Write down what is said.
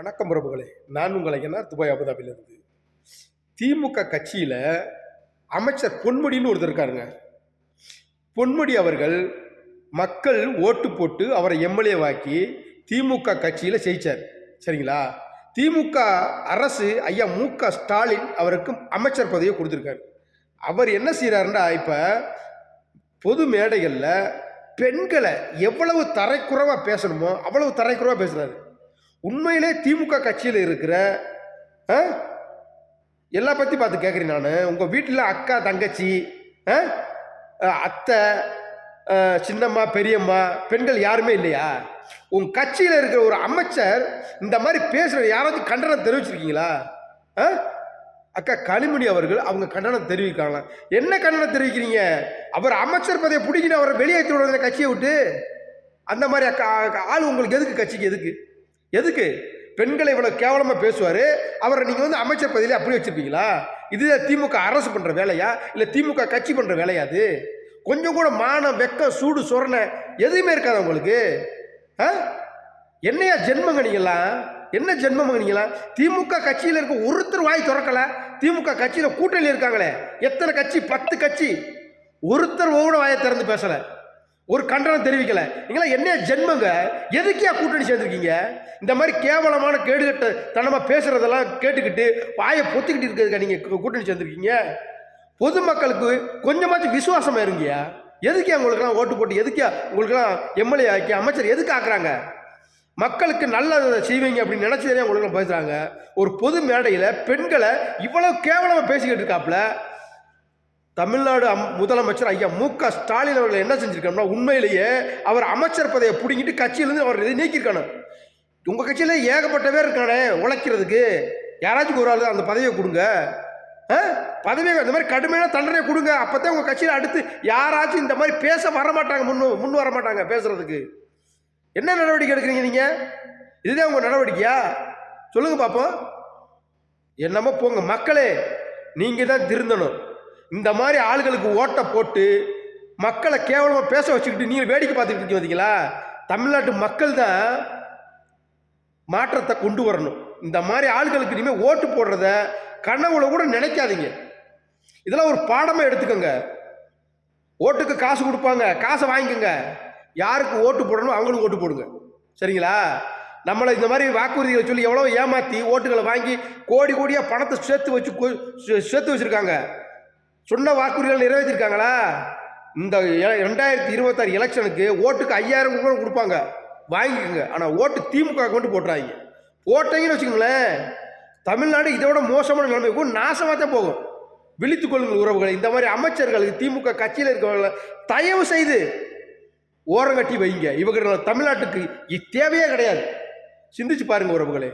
வணக்கம் பிரபுகளே. நான் உங்களை என்ன துபாய் அபுதாபிலிருந்து திமுக கட்சியில் அமைச்சர் பொன்முடின்னு ஒருத்தர் இருக்காருங்க. பொன்முடி அவர்கள் மக்கள் ஓட்டு போட்டு அவரை எம்எல்ஏவாக்கி திமுக கட்சியில் ஜெயித்தார் சரிங்களா? திமுக அரசு ஐயா மு க ஸ்டாலின் அவருக்கு அமைச்சர் பதவியை கொடுத்துருக்காரு. அவர் என்ன செய்கிறாருன்னா இப்போ பொது மேடைகளில் பெண்களை எவ்வளவு தரைக்குறைவாக பேசணுமோ அவ்வளவு தரைக்குறைவாக பேசுகிறாரு உண்மையிலே திமுக கட்சியில் இருக்கிற ஆ, எல்லா பற்றி பார்த்து கேட்குறேன் நான். உங்கள் வீட்டில் அக்கா தங்கச்சி ஆ, அத்தை சின்னம்மா பெரியம்மா பெண்கள் யாருமே இல்லையா? உங்கள் கட்சியில் இருக்கிற ஒரு அமைச்சர் இந்த மாதிரி பேசுகிற யாராச்சும் கண்டனம் தெரிவிச்சிருக்கீங்களா? ஆ? அக்கா கனிமொழி அவர்கள் அவங்க கண்டனம் தெரிவிக்கலாம் என்ன கண்டனம் தெரிவிக்கிறீங்க? அவர் அமைச்சர் பதவியை பிடிக்கிட்டு அவரை வெளியேற்றி விடுறத கட்சியை விட்டு? அந்த மாதிரி அக்கா- ஆள் உங்களுக்கு எதுக்கு? கட்சிக்கு எதுக்கு? எதுக்கு? பெண்களை இவ்வளோ கேவலமாக பேசுவார்? அவரை நீங்கள் வந்து அமைச்சர் பதவியில அப்படி வச்சுருப்பீங்களா? இதுதான் திமுக அரசு பண்ணுற வேலையா? இல்லை திமுக கட்சி பண்ணுற வேலையா அது? கொஞ்சம் கூட மானம் வெக்கம் சூடு சொரணை எதுவுமே இருக்காது உங்களுக்கு? ஆ? என்னையா ஜென்மங்க நீங்களாம் என்ன ஜென்மம் நீங்களாம் திமுக கட்சியில் இருக்க ஒருத்தர் வாய் திறக்கலை. திமுக கட்சியில் கூட்டணி இருக்காங்களே. எத்தனை கட்சி? பத்து கட்சி. ஒருத்தர் கூட வாயை திறந்து பேசலை. ஒரு கண்டனம் தெரிவிக்கல. நீங்களா என்ன ஜென்மங்க? எதுக்கியா கூட்டணி சேர்ந்துருக்கீங்க? இந்த மாதிரி கேவலமான கேடுகட்ட தனமாக பேசுறதெல்லாம் கேட்டுக்கிட்டு வாயை பொத்திக்கிட்டு இருக்கிறதுக்கா நீங்கள் கூட்டணி சேர்ந்துருக்கீங்க? பொதுமக்களுக்கு கொஞ்சமாச்சும் விசுவாசமாக இருங்கயா எதுக்கே உங்களுக்கெல்லாம் ஓட்டு போட்டு எதுக்கே உங்களுக்கெல்லாம் எம்எல்ஏ ஆக்கி அமைச்சர் எதுக்கு ஆக்குறாங்க? மக்களுக்கு நல்லதை செய்வீங்க அப்படின்னு நினச்சதே உங்களுக்கெல்லாம் பேசுகிறாங்க ஒரு பொது மேடையில் பெண்களை இவ்வளோ கேவலமாக பேசிக்கிட்டு இருக்காப்புல. தமிழ்நாடு அம் முதலமைச்சர் ஐயா மு க. ஸ்டாலின் அவர்கள் என்ன செஞ்சிருக்கோம்னா உண்மையிலேயே அவர் அமைச்சர் பதவியை பிடிங்கிட்டு கட்சியிலேருந்து அவர் இதை நீக்கியிருக்கணும் உங்கள் கட்சியில் ஏகப்பட்ட பேர் இருக்கானே உழைக்கிறதுக்கு. யாராச்சும் ஒரு ஆள் அந்த பதவியை கொடுங்க. ஆ? பதவியை இந்த மாதிரி கடுமையான தண்டனை கொடுங்க. அப்போ தான் உங்கள் கட்சியில் அடுத்து யாராச்சும் இந்த மாதிரி பேச வர மாட்டாங்க முன் முன் வர மாட்டாங்க பேசுகிறதுக்கு என்ன நடவடிக்கை எடுக்கிறீங்க நீங்கள் இதுதான் உங்கள் நடவடிக்கையா? சொல்லுங்கள் பார்ப்போம் என்னமோ போங்க. மக்களே நீங்கள் தான் திருந்தணும். இந்த மாதிரி ஆளுகளுக்கு ஓட்டை போட்டு மக்களை கேவலமாக பேச வச்சுக்கிட்டு நீங்கள் வேடிக்கை பார்த்துக்கிட்டு இருக்கீங்க பார்த்தீங்களா தமிழ்நாட்டு மக்கள் தான் மாற்றத்தை கொண்டு வரணும். இந்த மாதிரி ஆளுகளுக்கு இனிமேல் ஓட்டு போடுறத கனவுல கூட நினைக்காதீங்க. இதெல்லாம் ஒரு பாடமாக எடுத்துக்கோங்க. ஓட்டுக்கு காசு கொடுப்பாங்க காசை வாங்கிக்கோங்க. யாருக்கு ஓட்டு போடணும் அவங்களுக்கு ஓட்டு போடுங்க. சரிங்களா? நம்மளை இந்த மாதிரி வாக்குறுதிகளை சொல்லி எவ்வளோ ஏமாற்றி ஓட்டுகளை வாங்கி கோடி கோடியாக பணத்தை சேர்த்து வச்சு சேர்த்து வச்சுருக்காங்க. சொன்ன வாக்குறுதிகள் நிறைவேற்றிருக்காங்களா? இந்த ரெண்டாயிரத்தி இருபத்தாறு எலெக்ஷனுக்கு ஓட்டுக்கு ஐயாயிரம் கூட கொடுப்பாங்க. வாங்கிக்கோங்க. ஆனால் ஓட்டு திமுக கொண்டு போட்டுறாங்க. போட்டீங்கன்னு வச்சுக்கோங்களேன் தமிழ்நாடு இதோட மோசமான நிலைமை கூட நாசமாக தான் போகும். விழித்துக் கொள்ளுங்கள் உறவுகளை. இந்த மாதிரி அமைச்சர்களுக்கு திமுக கட்சியில் இருக்கிறவங்களை தயவு செய்து ஓரங்கட்டி வைங்க. இவங்க தமிழ்நாட்டுக்கு இது தேவையே கிடையாது. சிந்திச்சு பாருங்க உறவுகளே.